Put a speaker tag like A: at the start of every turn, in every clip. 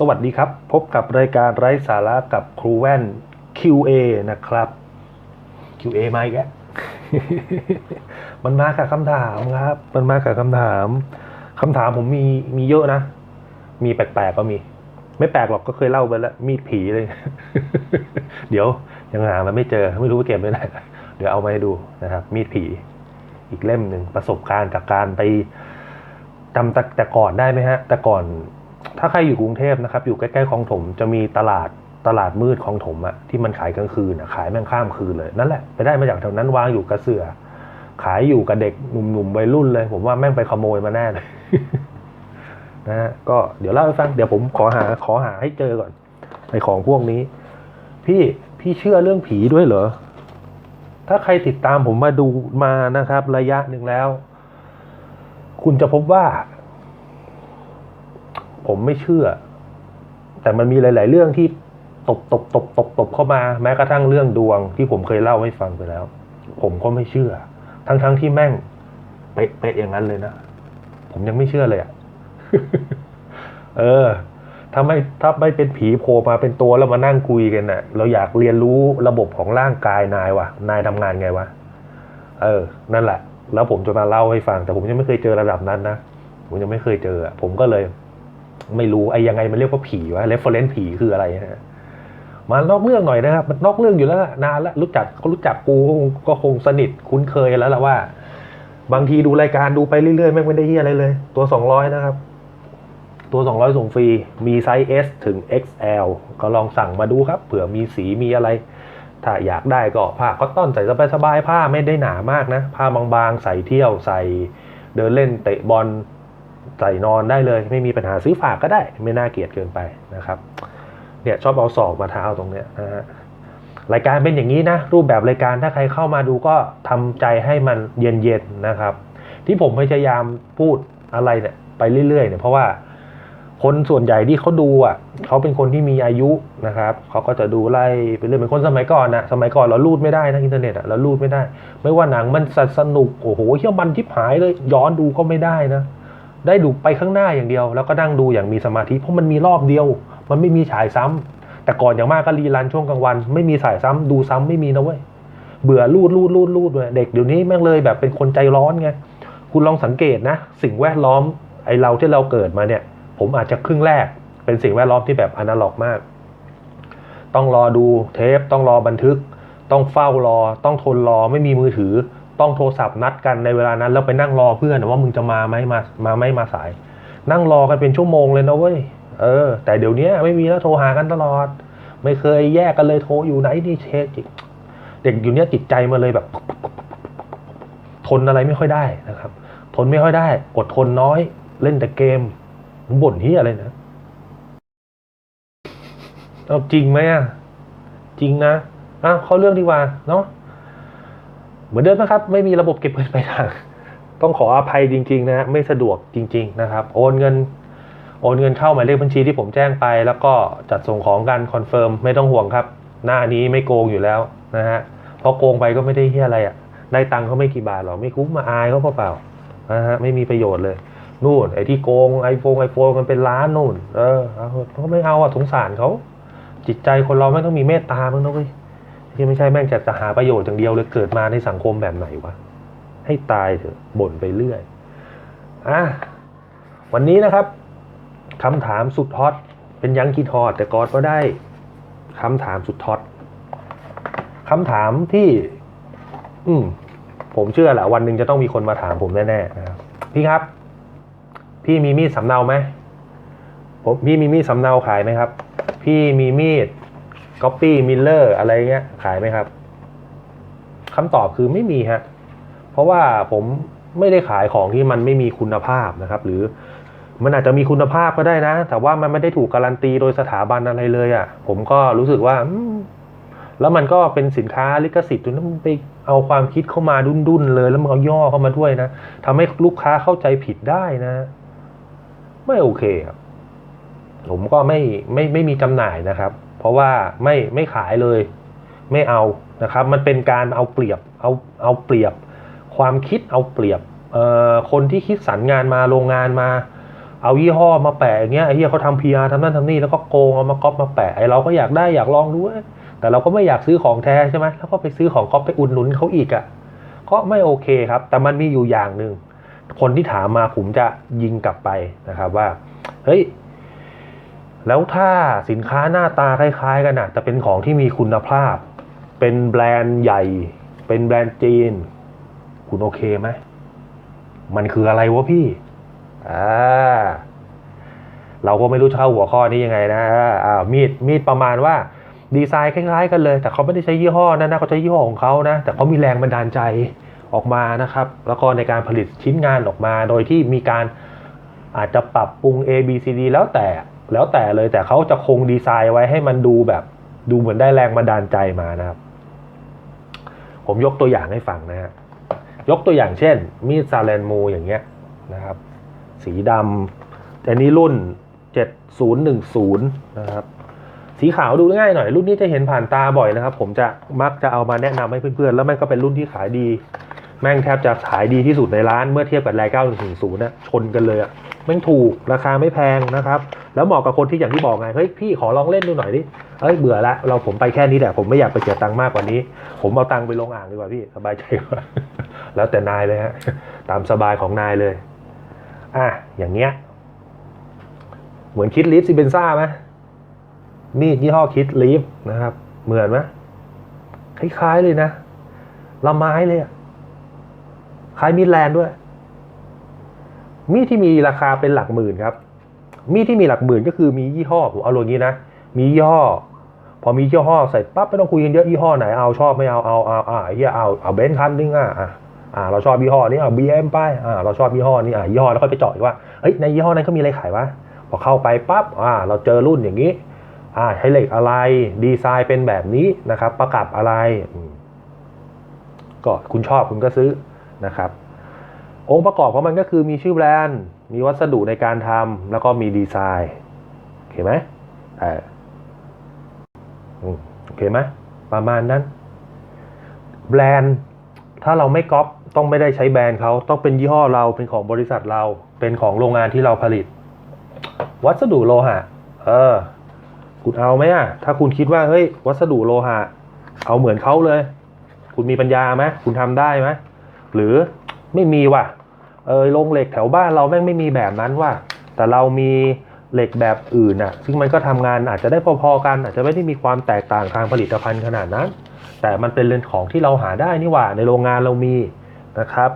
A: สวัสดีครับ พบกับรายการไร้สาระกับครูแว่น QA นะครับ QA มาอีกแล้วมันมากับคำถามครับ มันมากับคำถามคำถามผมมีมีเยอะนะ มีแปลกๆก็มี ไม่แปลกหรอกก็เคยเล่าไปแล้ว มีดผีเลย เดี๋ยวยังหามันไม่เจอ ไม่รู้ว่าเก็บไว้ไหนเดี๋ยวเอามาให้ดูนะครับ มีดผี อีกเล่มหนึ่งประสบการณ์จากการไปจำแต่ก่อนได้ไหมฮะ แต่ก่อน ถ้าใครอยู่กรุงเทพนะครับ อยู่ใกล้ๆคลองถมจะมีตลาดตลาดมืดคลองถมอะที่มันขายกลางคืนอะขายแม่งข้ามคืนเลยนั่นแหละไปได้มาจากแถวนั้นวางอยู่กระเสือ ขายอยู่กับเด็กหนุ่มๆวัยรุ่นเลย ผมว่าแม่งไปขโมยมาแน่เลยนะฮะก็เดี๋ยวเล่าให้ฟังเดี๋ยวผมขอหาขอหาให้เจอก่อนไอของพวกนี้ พี่พี่เชื่อเรื่องผีด้วยเหรอ ถ้าใครติดตามผมมาดูมานะครับ ระยะหนึ่งแล้ว คุณจะพบว่า ผมไม่เชื่อ แต่มันมีหลาย ๆ เรื่องที่ตบตบตบตบตบเข้ามาแม้กระทั่งเรื่องดวงที่ผมเคยเล่าให้ฟังไปแล้ว ผมก็ไม่เชื่อ ทั้งๆทที่แม่งเป๊ะเป๊ะอย่างนั้นเลยนะผมยังไม่เชื่อเลยอะเออ ถ้าไม่ถ้าไม่เป็นผีโผล่มาเป็นตัวแล้วมานั่งคุยกันน่ะ เราอยากเรียนรู้ระบบของร่างกายนายวะนายทำงานไงวะเออ นั่นแหละ แล้วผมจะมาเล่าให้ฟัง แต่ผมยังไม่เคยเจอระดับนั้นนะผมยังไม่เคยเจอผมก็เลย ไม่รู้ไอ้ยังไงมันเรียกว่าผีวะเรฟเฟอร์เรนซ์ผีคืออะไรฮะมานอกเรื่องหน่อยนะครับ มันนอกเรื่องอยู่แล้วนานแล้วรู้จักเขารู้จักกูก็คงสนิทคุ้นเคยแล้วล่ะว่า บางทีดูรายการดูไปเรื่อยๆแม่งไม่ได้เฮียอะไรเลย ตัวสองร้อยนะครับ ตัว200ส่งฟรี มีไซส์ S ถึง XL ก็ลองสั่งมาดูครับ เผื่อมีสีมีอะไร ถ้าอยากได้ก็ผ้าคอตตอนใส่สบายๆผ้าไม่ได้หนามากนะ ผ้าบางๆ ใส่เที่ยวใส่เดินเล่นเตะบอล ใส่นอนได้เลย ไม่มีปัญหาซื้อฝากก็ได้ ไม่น่าเกลียดเกินไปนะครับเนี่ยชอบเอาศอกมาเท้าตรงเนี้ยนะฮะรายการเป็นอย่างนี้นะรูปแบบรายการถ้าใครเข้ามาดูก็ทำใจให้มันเย็นๆนะครับ ที่ผมพยายามพูดอะไรเนี่ยไปเรื่อยๆเนี่ยเพราะว่าคนส่วนใหญ่ที่เขาดูอะเขาเป็นคนที่มีอายุนะครับเขาก็จะดูไล่ไปเรื่อยเป็นคนสมัยก่อนนะสมัยก่อนเราลูดไม่ได้นะอินเทอร์เน็ตอะเราลูดไม่ได้ ไม่ว่าหนังมันสนุกโอ้โหเที่ยวมันทิพหายเลยย้อนดูก็ไม่ได้นะ ได้ดูไปข้างหน้าอย่างเดียว แล้วก็นั่งดูอย่างมีสมาธิเพราะมันมีรอบเดียว มันไม่มีฉายซ้ำแต่ก่อนอย่างมากก็รีรันช่วงกลางวัน ไม่มีฉายซ้ำดูซ้ำไม่มีนะเว้ยเบื่อลูดลูดลูดลูดเลยเด็กเดี๋ยวนี้แม่งเลยแบบเป็นคนใจร้อนไงคุณลองสังเกตนะ สิ่งแวดล้อมไอเราที่เราเกิดมาเนี่ย ผมอาจจะครึ่งแรก เป็นสิ่งแวดล้อมที่แบบอนาล็อกมาก ต้องรอดูเทป ต้องรอบันทึก ต้องเฝ้ารอ ต้องทนรอไม่มีมือถือ ต้องโทรศัพท์นัดกันในเวลานั้นแล้วไปนั่งรอเพื่อนว่ามึงจะมาไหมมามาไม่มาสาย นั่งรอกันเป็นชั่วโมงเลยนะเว้ยเออ แต่เดี๋ยวนี้ไม่มีแล้วโทรหากันตลอด ไม่เคยแยกกันเลยโทรอยู่ไหนนี่เช็คเด็กอยู่เนี้ยจิตใจมาเลยแบบ ทนอะไรไม่ค่อยได้นะครับ ทนไม่ค่อยได้ อดทนน้อย เล่นแต่เกมบ่นที่อะไรนะเอาจริงไหมอะจริงนะอะเข้าเรื่องดีกว่าเนาะ เหมือนเดิมนะครับ ไม่มีระบบเก็บเงินปลายทาง ต้องขออภัยจริง ๆ นะไม่สะดวกจริง ๆ นะครับ โอนเงิน โอนเงินเข้าหมายเลขบัญชีที่ผมแจ้งไป แล้วก็จัดส่งของกันคอนเฟิร์มไม่ต้องห่วงครับ หน้านี้ไม่โกงอยู่แล้วนะฮะเพราะโกงไปก็ไม่ได้เฮียอะไรอะได้ตังค์เขาไม่กี่บาทหรอกไม่คุ้มมาอายเขาเปล่าๆนะฮะไม่มีประโยชน์เลยนู่นไอ้ที่โกงไอโฟนไอโฟนมันเป็นล้านนู่น เออเขาไม่เอาอะสงสารเขาจิตใจคนเราไม่ต้องมีเมตตาบ้างนะเว้ย ที่ไม่ใช่แม่งจะจะหาประโยชน์อย่างเดียวเลยเกิดมาในสังคมแบบไหนวะ ให้ตายเถอะบ่นไปเรื่อยอะวันนี้นะครับคำถามสุดฮอตเป็นยังกีทอด แต่กอดก็ได้คำถามสุดฮอตคำถามที่ อืม ผมเชื่อแหละวันหนึ่งจะต้องมีคนมาถามผมแน่ๆนะครับพี่ครับ พี่มีมีดสำเนาไหมผมพี่มีมีดสำเนาขายไหมครับ พี่มีมีด ก๊อปปี้มิลเลอร์อะไรเงี้ยขายไหมครับคำตอบคือไม่มีฮะเพราะว่าผมไม่ได้ขายของที่มันไม่มีคุณภาพนะครับ หรือมันอาจจะมีคุณภาพก็ได้นะ แต่ว่ามันไม่ได้ถูกการันตีโดยสถาบันอะไรเลยอะ่ะ ผมก็รู้สึกว่าแล้วมันก็เป็นสินค้าลิขสิทธิ์จนต้องไปเอาความคิดเข้ามาดุนๆเลย แล้วมันเอาย่อเข้ามาด้วยนะทำให้ลูกค้าเข้าใจผิดได้นะ ไม่โอเคครับ ผมก็ไม่ไม่ไม่มีจำหน่ายนะครับ เพราะว่าไม่ไม่ขายเลย ไม่เอานะครับ มันเป็นการเอาเปรียบเอาเอาเปรียบ ความคิดเอาเปรียบคนที่คิดสรรงานมาโรงงานมา เอายี่ห้อมาแปะอย่างเงี้ยไอ้เหี้ยเขาทำพีอาร์ทำนั่นทำนี่แล้วก็โกงเอามาก๊อปมาแปะไอ้เราก็อยากได้อยากลองดูเว้ยแต่เราก็ไม่อยากซื้อของแท้ใช่ไหมแล้วก็ไปซื้อของก๊อปไปอุดหนุนเขาอีกอะ่ะก็ไม่โอเคครับ แต่มันมีอยู่อย่างหนึ่งคนที่ถามมาผมจะยิงกลับไปนะครับว่า เฮ้ย แล้วถ้าสินค้าหน้าตาคล้ายๆ กันนะแต่เป็นของที่มีคุณภาพ เป็นแบรนด์ใหญ่ เป็นแบรนด์จีน คุณโอเคไหม มันคืออะไรวะพี่ อ่า เราก็ไม่รู้จะเข้าหัวข้อนี้ยังไงนะอ่ามีดมีดประมาณว่าดีไซน์คล้ายๆกันเลย แต่เขาไม่ได้ใช้ยี่ห้อนั้นนะเขาใช้ยี่ห้อของเขานะ แต่เขามีแรงบันดาลใจออกมานะครับ แล้วก็ในการผลิตชิ้นงานออกมา โดยที่มีการอาจจะปรับปรุง A B C D แล้วแต่ แล้วแต่เลยแต่เขาจะคงดีไซน์ไว้ให้มันดูแบบดูเหมือนได้แรงบันดาลใจมานะครับ ผมยกตัวอย่างให้ฟังนะฮะยกตัวอย่างเช่น มีดซาเลนมูอย่างเงี้ยนะครับ สีดำแต่นี้รุ่น 7010 นะครับ สีขาวดูง่ายหน่อยรุ่นนี้จะเห็นผ่านตาบ่อยนะครับ ผมจะมักจะเอามาแนะนำให้เพื่อนๆ แล้วม่งก็เป็นรุ่นที่ขายดี แม่งแทบจะขายดีที่สุดในร้านเมื่อเทียบกับแร9110นะชนกันเลยอะ ม่งถูกราคาไม่แพงนะครับ แล้วเหมาะกับคนที่อย่างที่บอกไงเฮ้ยพี่ขอลองเล่นดูหน่อยดิเอ้ยเบื่อละเราผมไปแค่นี้แหละผมไม่อยากไปเสียตังค์มากกว่านี้ ผมเอาตังค์ไปลงอ่างดีกว่าพี่สบายใจกว่าแล้วแต่นายเลยฮะตามสบายของนายเลยอะอย่างเงี้ยเหมือนคิดลิฟซิเบนซ่าไหมมีดยี่ห้อคิดลิฟนะครับ เหมือนไหมคล้ายๆเลยนะละไม้เลยอะคล้ายมีดแลนด์ด้วย มีดที่มีราคาเป็นหลักหมื่นครับ มีดที่มีหลักหมื่นก็คือมียี่ห้อผมเอาลงนี้นะ มียี่ห้อ พอมียี่ห้อเสร็จปั๊บไม่ต้องคุยกันเยอะยี่ห้อไหนเอาชอบไม่เอาเอาเอาอ่าเฮียเอาเอาเบนซ์คันนึงอะอะอ่าเราชอบยี่ห้อนี้เอาบีเอ็มไปอ่าเราชอบยี่ห้อนี้อ่ายี่ห้อแล้วค่อยไปเจาะอีกว่าเฮ้ยในยี่ห้อนั้นเขามีอะไรขายวะพอเข้าไปปั๊บอ่าเราเจอรุ่นอย่างนี้อ่าใช้เหล็กอะไรดีไซน์เป็นแบบนี้นะครับ ประกับอะไรก็คุณชอบคุณก็ซื้อนะครับ องค์ประกอบของมันก็คือมีชื่อแบรนด์ มีวัสดุในการทำแล้วก็มีดีไซน์โอเคไหมเออโอเคไหมประมาณนั้น แบรนด์ถ้าเราไม่ก๊อปต้องไม่ได้ใช้แบรนด์เขาต้องเป็นยี่ห้อเราเป็นของบริษัทเรา เป็นของโรงงานที่เราผลิต วัสดุโลหะ เออ คุณเอาไหมอะถ้าคุณคิดว่าเฮ้ยวัสดุโลหะ เอาเหมือนเขาเลย คุณมีปัญญาไหมคุณทำได้ไหมหรือไม่มีว่ะ เออโรงเหล็กแถวบ้านเราแม่งไม่มีแบบนั้นว่ะแต่เรามีเหล็กแบบอื่นน่ะ ซึ่งมันก็ทำงานอาจจะได้พอๆกัน อาจจะไม่ได้มีความแตกต่างทางผลิตภัณฑ์ขนาดนั้น แต่มันเป็นเรื่องของที่เราหาได้นี่หว่า ในโรงงานเรามีนะครับ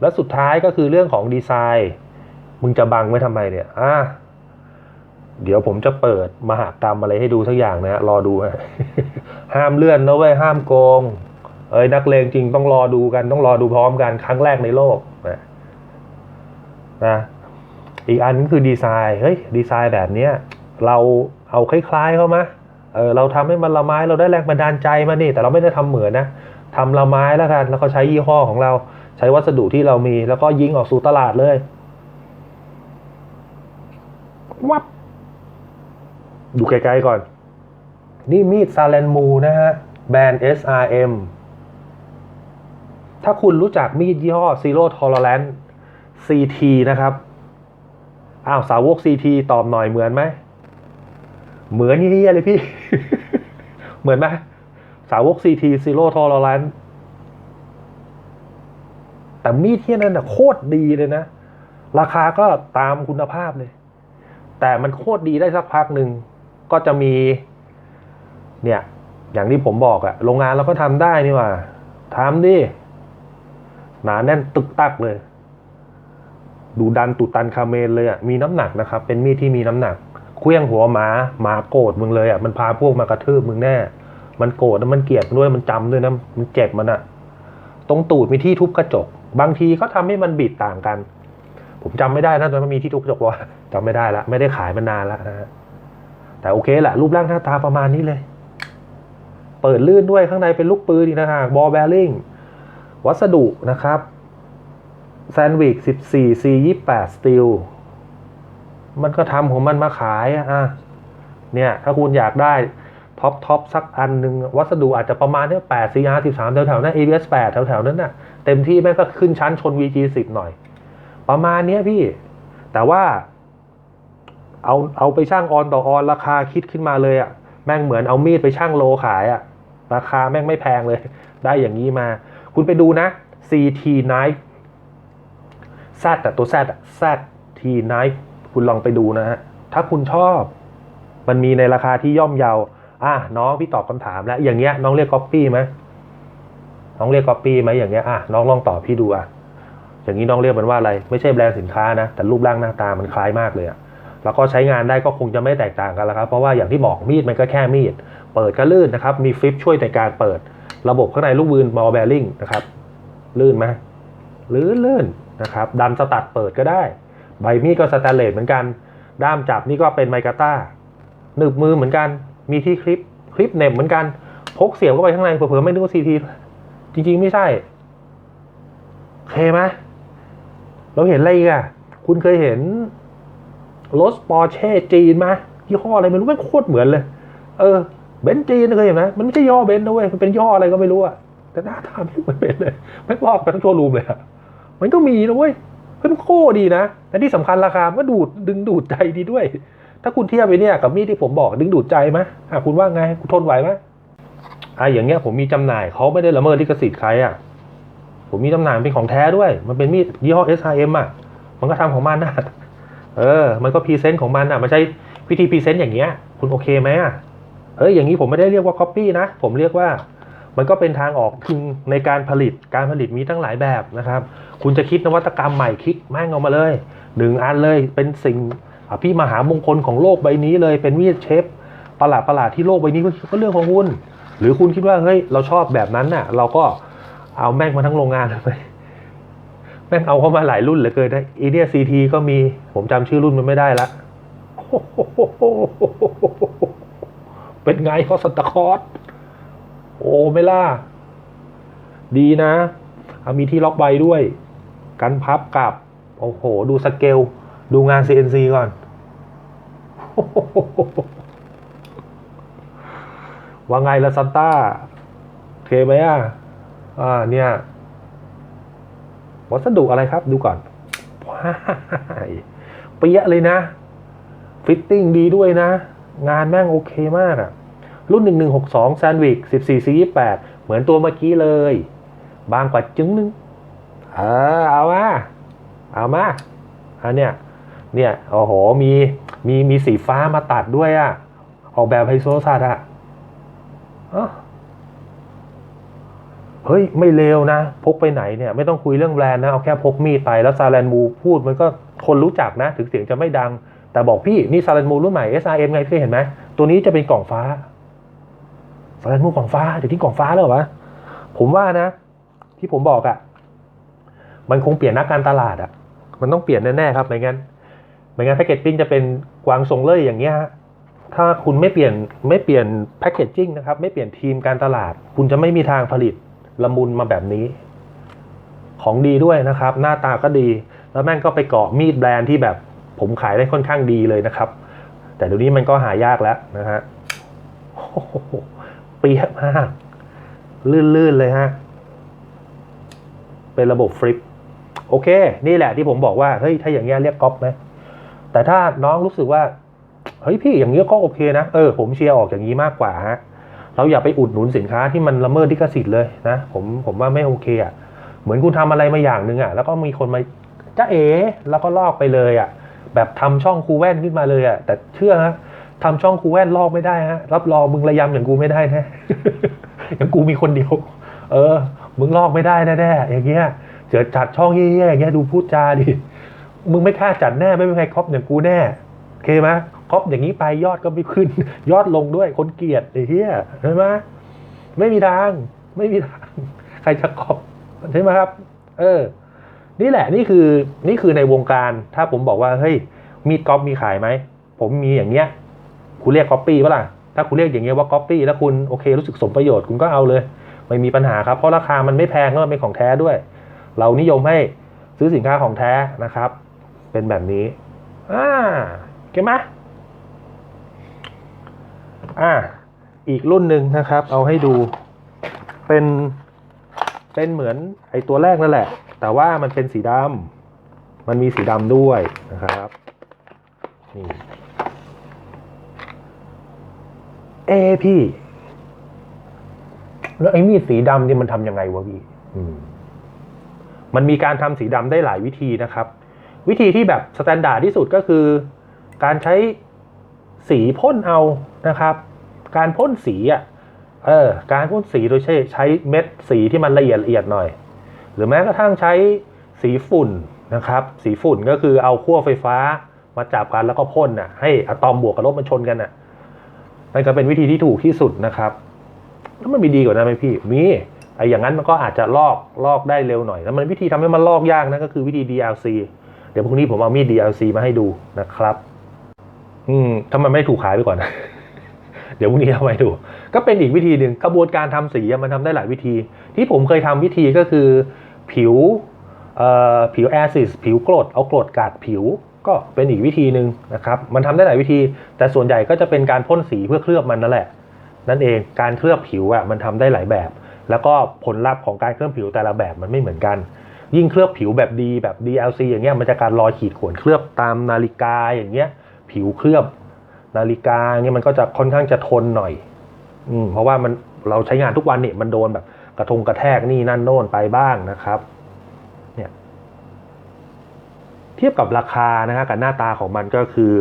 A: และสุดท้ายก็คือเรื่องของดีไซน์ มึงจะบังไว้ทำไมเนี่ย อะเดี๋ยวผมจะเปิดมหากรรมอะไรให้ดูสักอย่างนะรอดูห้ามเลื่อนนะเว้ยห้ามโกง เอ้ยนักเลงจริงต้องรอดูกันต้องรอดูพร้อมกันครั้งแรกในโลก นะอีกอันก็คือดีไซน์เฮ้ยดีไซน์แบบเนี้ยเราเอาคล้ายๆเขามาเออเราทำให้มันละไม้เราได้แรงบันดาลใจมานี่ แต่เราไม่ได้ทำเหมือนนะทำละไม้แล้วกัน แล้วก็ใช้ยี่ห้อของเรา ใช้วัสดุที่เรามี แล้วก็ยิงออกสู่ตลาดเลยวับดูไกลๆก่อน นี่มีดซาเลนมูนะฮะ แบรนด์ SRM ถ้าคุณรู้จักมีดยี่ห้อ Zero Tolerance CT นะครับ อ้าวสาวก CT ตอบหน่อยเหมือนไหม เหมือนเฮียเลยพี่ เหมือนไหมสาวก CT Zero Tolerance แต่มีดที่นั่นน่ะโคตรดีเลยนะ ราคาก็ตามคุณภาพเลย แต่มันโคตรดีได้สักพักหนึ่ง ก็จะมี เนี่ย อย่างที่ผมบอกอะโรงงานเราก็ทำได้นี่ว่าทำดิหนาแน่นตึกตักเลย ดูดันตุตันคาเมนเลยอะมีน้ำหนักนะครับ เป็นมีดที่มีน้ำหนักเคลี้ยงหัวหมาหมาโกรธมึงเลยอะมันพาพวกมากระทืบมึงแน่ มันโกรธแล้วมันเกลียดด้วยมันจำด้วยนะมันเจ็บมันอะตรงตูดมีที่ทุบกระจก บางทีเขาทำให้มันบิดต่างกัน ผมจำไม่ได้นะตอนนั้นมีที่ทุบกระจกว่าจำไม่ได้ละไม่ได้ขายมานานล้วนะฮะแต่โอเคแหละรูปร่างหน้าตาประมาณนี้เลย เปิดลื่นด้วยข้างในเป็นลูกปืนนะฮะบอลแบริ่งวัสดุนะครับ แซนวิก14 C 28สตีลมันก็ทำของมันมาขายอะอะเนี่ย ถ้าคุณอยากได้ท็อปท็อปสักอันหนึ่งวัสดุอาจจะประมาณเนี้ย8 CR 13แถวๆนั้น ABS 8แถวๆนั้นน่ะ เต็มที่แม่งก็ขึ้นชั้นชน VG 10หน่อย ประมาณเนี้ยพี่ แต่ว่า เอาเอาไปช่างออนต่อออนราคาคิดขึ้นมาเลยอะ่ะ แม่งเหมือนเอามีดไปช่างโลขายอะ่ะ ราคาแม่งไม่แพงเลย ได้อย่างนี้มา คุณไปดูนะ CT knife Z อะตัว Z อะ ZT knife คุณลองไปดูนะฮะ ถ้าคุณชอบ มันมีในราคาที่ย่อมเยาอะน้องพี่ตอบคำถามแล้ว อย่างเงี้ยน้องเรียกก๊อปปี้ไหมน้องเรียกก๊อปปี้ไหมอย่างเงี้ยอะน้องลองตอบพี่ดูอะอย่างนี้น้องเรียกมันว่าอะไร ไม่ใช่แบรนด์สินค้านะ แต่รูปร่างหน้าตามันคล้ายมากเลยอะแล้วก็ใช้งานได้ก็คงจะไม่แตกต่างกันแล้วครับ เพราะว่าอย่างที่บอกมีดมันก็แค่มีด เปิดก็ลื่นนะครับ มีฟลิปช่วยในการเปิด ระบบข้างในลูกปืนมอลแบริ่งนะครับ ลื่นไหมลื่นลื่น นะครับดันสตัดเปิดก็ได้ ใบมีดก็สแตนเลสเหมือนกัน ด้ามจับนี่ก็เป็นไมกาต้าหนึบมือเหมือนกัน มีที่คลิปคลิปเน็บเหมือนกัน พกเสียบเข้าไปข้างในเผื่อไม่นึกว่าซีทีจริงๆไม่ใช่เคไหมเราเห็นอะไรอะคุณเคยเห็นรถปอร์เช่จีนไหมยี่ห้ออะไรไม่รู้ไม่โคตรเหมือนเลย เออเบนจีนเคยเห็นไหมมันไม่ใช่ย่อเบนซ์นะเว้ยมันเป็นย่ออะไรก็ไม่รู้อะแต่หน้าตาไม่เหมือนเบนซ์เลย ไม่ลอกไปทั้งโชว์รูมเลยอะ มันก็มีนะเว้ยเฮ้ยมันโคตรดีนะและที่สำคัญราคามันก็ดูดดึงดูดใจดีด้วย ถ้าคุณเทียบไปเนี่ยกับมีดที่ผมบอกดึงดูดใจไหมอะคุณว่าไงคุณทนไหวไหมอะอย่างเงี้ยผมมีจำหน่ายเขาไม่ได้ละเมิดลิขสิทธิ์ใครอะผมมีจำหน่ายเป็นของแท้ด้วย มันเป็นมีดยี่ห้อ SRM อะ มันก็ทำของมันนะเออ มันก็พรีเซนต์ของมันอะ มันใช้วิธีพรีเซนต์อย่างเงี้ย คุณโอเคไหมอะเอ้ย อย่างนี้ผมไม่ได้เรียกว่า copy นะ ผมเรียกว่า มันก็เป็นทางออกทึงในการผลิตการผลิตมีตั้งหลายแบบนะครับ คุณจะคิดนวัตกรรมใหม่คิดแม่งออกมาเลยหนึ่งอันเลยเป็นสิ่งอภิมหามงคลของโลกใบนี้เลยเป็นมีดเชฟประหลาดประหลาดที่โลกใบนี้ก็เรื่องของคุณ หรือคุณคิดว่าเฮ้ยเราชอบแบบนั้นน่ะ เราก็เอาแม่งมาทั้งโรงงานเลยแม่งเอาเข้ามาหลายรุ่นเหลือเกินนะอีเนี่ยซีทีก็มีผมจำชื่อรุ่นมันไม่ได้ละเป็นไงคอสตาคอร์ โอ้ไม่ล่ะดีนะ มีที่ล็อกใบด้วย กันพับกลับ โอ้โห ดูสเกล ดูงาน CNC ก่อน ว่าไงละซันต้าเคไหมอะ อ่า เนี่ย วัสดุอะไรครับ ดูก่อนว้ายเปียะเลยนะ ฟิตติ้งดีด้วยนะ งานแม่งโอเคมากอะ รุ่น 1162 Sandvik 14 C28 เหมือนตัวเมื่อกี้เลย บางกว่าจึงนึง เออ เอามา เอามาอันเนี้ยเนี่ยโอ้โหมีมีมีสีฟ้ามาตัดด้วยอะออกแบบไฮโซสัตว์อะเฮ้ย ไม่เลวนะ พกไปไหนเนี่ย ไม่ต้องคุยเรื่องแบรนด์นะ เอาแค่พกมีดไปแล้วซาแลนมูพูดมันก็คนรู้จักนะ ถึงเสียงจะไม่ดัง แต่บอกพี่ นี่ซาแลนมูรุ่นใหม่ SRM ไงพี่เห็นไหม ตัวนี้จะเป็นกล่องฟ้า ซาแลนมูกล่องฟ้าเดี๋ยวที่กล่องฟ้าแล้ววะผมว่านะ ที่ผมบอกอะ่ะ มันคงเปลี่ยนนักการตลาดอะ่ะ มันต้องเปลี่ยนแน่ๆครับไม่งั้นไม่งั้นแพคเกจจิ้งจะเป็นกวางทรงเล่ยอย่างเงี้ยฮะถ้าคุณไม่เปลี่ยนไม่เปลี่ยนแพคเกจจิ้งนะครับ ไม่เปลี่ยนทีมการตลาด คุณจะไม่มีทางผลิตละมุนมาแบบนี้ ของดีด้วยนะครับ หน้าตาก็ดี แล้วแม่งก็ไปเกาะมีดแบรนด์ที่แบบผมขายได้ค่อนข้างดีเลยนะครับ แต่เดี๋ยวนี้มันก็หายากแล้วนะฮะโอ้โห ปียมาก ลื่นๆเลยฮะ เป็นระบบฟลิป โอเค นี่แหละที่ผมบอกว่า เฮ้ย ถ้าอย่างเงี้ยเรียกก๊อปไหม แต่ถ้าน้องรู้สึกว่า เฮ้ยพี่อย่างนี้ยก็โอเคนะ เออผมเชียร์ออกอย่างนี้มากกว่าฮะ เราอย่าไปอุดหนุนสินค้าที่มันละเมิดลิขสิทธิ์เลยนะ ผมผมว่าไม่โอเคอะ เหมือนคุณทำอะไรมาอย่างหนึ่งอะ แล้วก็มีคนมาจ้าเอ๋แล้วก็ลอกไปเลยอะ แบบทำช่องครูแว่นขึ้นมาเลยอะ แต่เชื่อฮะ ทำช่องครูแว่นลอกไม่ได้ฮะรับรองมึงระยำอย่างกูไม่ได้แน่อย่างกูมีคนเดียว เออ มึงลอกไม่ได้แน่ๆอย่างเงี้ยเจอจัดช่องเย่ๆอย่างเงี้ยดูพูดจาดิมึงไม่กล้าจัดแน่ไม่มีใครครอบอย่างกูแน่โอเคไหมครอบอย่างนี้ไปยอดก็ไม่ขึ้น ยอดลงด้วยคนเกลียดไอ้เหี้ยเห็นไหมไม่มีทาง ไม่มีทาง ใครจะครอบใช่ไหมครับ เออ นี่แหละนี่คือนี่คือในวงการถ้าผมบอกว่าเฮ้ยมีดก๊อปมีขายไหมผมมีอย่างเงี้ย คุณเรียกก๊อปปี้ปะล่ะ ถ้าคุณเรียกอย่างเงี้ยว่าก๊อปปี้แล้วคุณโอเครู้สึกสมประโยชน์คุณก็เอาเลย ไม่มีปัญหาครับ เพราะราคามันไม่แพงแล้วมันเป็นของแท้ด้วย เรานิยมให้ซื้อสินค้าของแท้นะครับ เป็นแบบนี้อ่าเก็บไหมอ่าอีกรุ่นหนึ่งนะครับ เอาให้ดูเป็นเป็นเหมือนไอตัวแรกนั่นแหละ แต่ว่ามันเป็นสีดำมันมีสีดำด้วยนะครับนี่ เอะพี่ แล้วไอ้มีดสีดำนี่มันทำยังไงวะพี่มันมีการทำสีดำได้หลายวิธีนะครับ วิธีที่แบบสแตนดาร์ดที่สุดก็คือ การใช้สีพ่นเอานะครับ การพ่นสีอะเออ การพ่นสีโดยใช้ใช้เม็ดสีที่มันละเอียดละเอียดหน่อย หรือแม้กระทั่งใช้สีฝุ่นนะครับ สีฝุ่นก็คือเอาขั้วไฟฟ้ามาจับกันแล้วก็พ่นน่ะ ให้อะตอมบวกกับลบมันชนกันน่ะ นั่นก็เป็นวิธีที่ถูกที่สุดนะครับ แล้วมันมีดีกว่านั้นไหมพี่ มีไอ้อย่างนั้นมันก็อาจจะลอกลอกได้เร็วหน่อย แล้วมันวิธีทำให้มันลอกยากนะก็คือวิธี DLC เดี๋ยวพรุ่งนี้ผมเอามีด DLC มาให้ดูนะครับ อืมถ้ามันไม่ถูกขายไปก่อนนะเดี๋ยวพรุ่งนี้เอามาให้ดู ก็เป็นอีกวิธีหนึ่งกระบวนการทำสีมันทำได้หลายวิธี ที่ผมเคยทำวิธีก็คือ ผิวเอ่อผิวแอซิสผิวกรดเอากรดกัดผิว ก็เป็นอีกวิธีหนึ่งนะครับ มันทำได้หลายวิธี แต่ส่วนใหญ่ก็จะเป็นการพ่นสีเพื่อเคลือบมันนั่นแหละ นั่นเองการเคลือบผิวอะมันทำได้หลายแบบ แล้วก็ผลลัพธ์ของการเคลือบผิวแต่ละแบบมันไม่เหมือนกัน ยิ่งเคลือบผิวแบบดีแบบ DLC อย่างเงี้ยมันจะการรอยขีดข่วนเคลือบตามนาฬิกาอย่างเงี้ย ผิวเคลือบนาฬิกาเงี้ยมันก็จะค่อนข้างจะทนหน่อย อืมเพราะว่ามันเราใช้งานทุกวันเนี่ยมันโดนแบบกระทงกระแทกนี่นั่นโน่นไปบ้างนะครับ เนี่ย เทียบกับราคานะฮะกับหน้าตาของมันก็คือ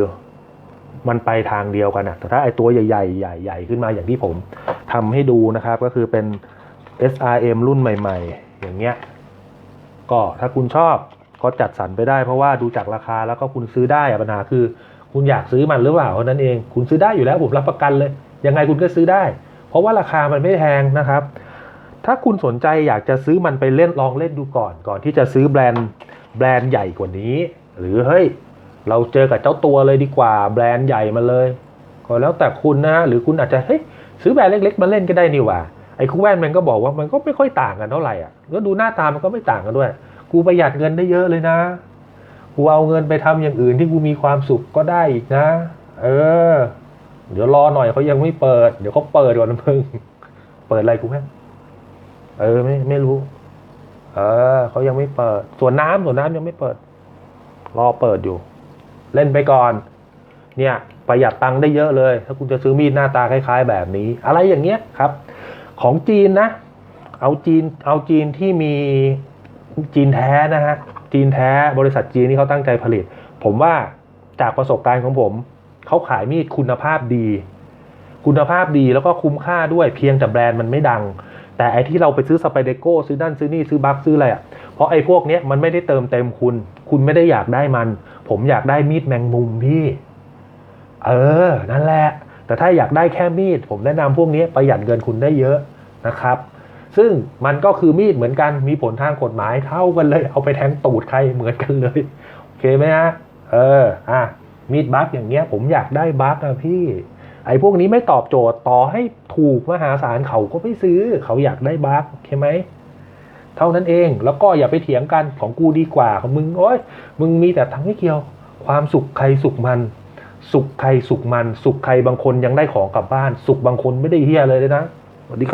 A: มันไปทางเดียวกันนะแต่ถ้าไอตัวใหญ่ๆใหญ่ๆขึ้นมาอย่างที่ผมทำให้ดูนะครับ ก็คือเป็น SRM รุ่นใหม่ ๆ อย่างเงี้ย ก็ถ้าคุณชอบก็จัดสรรไปได้ เพราะว่าดูจากราคาแล้วก็คุณซื้อได้อะปัญหาคือ คุณอยากซื้อมันหรือเปล่าเท่านั้นเอง คุณซื้อได้อยู่แล้วผมรับประกันเลย ยังไงคุณก็ซื้อได้ เพราะว่าราคามันไม่แพงนะครับ ถ้าคุณสนใจอยากจะซื้อมันไปเล่นลองเล่นดูก่อน ก่อนที่จะซื้อแบรนด์ แบรนด์ใหญ่กว่านี้ หรือเฮ้ยเราเจอกับเจ้าตัวเลยดีกว่า แบรนด์ใหญ่มาเลย ก็แล้วแต่คุณนะหรือคุณอาจจะเฮ้ยซื้อแบรนด์เล็ก ๆ มาเล่นก็ได้นี่ว่าไอ้คูแว่นมันก็บอกว่ามันก็ไม่ค่อยต่างกันเท่าไหร่อะแล้วดูหน้าตามันก็ไม่ต่างกันด้วย กูประหยัดเงินได้เยอะเลยนะกูเอาเงินไปทำอย่างอื่นที่กูมีความสุขก็ได้อีกนะ เออ เดี๋ยวรอหน่อยเขายังไม่เปิด เดี๋ยวเขาเปิดก่อนนะมึง เปิดอะไรกูแม่เออไม่ไม่รู้ เออเขายังไม่เปิดส่วนน้ำส่วนน้ำยังไม่เปิด รอเปิดอยู่ เล่นไปก่อน เนี่ย ประหยัดตังค์ได้เยอะเลย ถ้าคุณจะซื้อมีดหน้าตาคล้าย ๆ แบบนี้ อะไรอย่างเงี้ยครับ ของจีนนะ เอาจีน เอาจีนที่มีจีนแท้นะฮะ จีนแท้บริษัทจีนที่เขาตั้งใจผลิต ผมว่าจากประสบการณ์ของผม เขาขายมีดคุณภาพดี คุณภาพดีแล้วก็คุ้มค่าด้วยเพียงแต่แบรนด์มันไม่ดัง แต่ไอที่เราไปซื้อสไปเดโก้ซื้อนั่นซื้อนี่ซื้อบัคซื้ออะไรอะเพราะไอ้พวกเนี้ยมันไม่ได้เติมเต็มคุณ คุณไม่ได้อยากได้มัน ผมอยากได้มีดแมงมุมพี่ เออ นั่นแหละ แต่ถ้าอยากได้แค่มีด ผมแนะนำพวกนี้ประหยัดเงินคุณได้เยอะนะครับ ซึ่งมันก็คือมีดเหมือนกันมีผลทางกฎหมายเท่ากันเลย เอาไปแทงตูดใครเหมือนกันเลยโอเคไหมฮะเอออะมีดบัคอย่างเงี้ย ผมอยากได้บัคอะพี่ ไอ้พวกนี้ไม่ตอบโจทย์ต่อให้ถูกมหาศาลเขาก็ไม่ซื้อ เขาอยากได้บัคโอเคไหมเท่านั้นเองแล้วก็อย่าไปเถียงกันของกูดีกว่าของมึงโอ้ยมึงมีแต่ทั้งไม่เกี่ยว ความสุขใครสุขมัน สุขใครสุขมัน สุขใครบางคนยังได้ของกลับบ้าน สุขบางคนไม่ได้เฮียเลยเลยนะสวัสดีครับ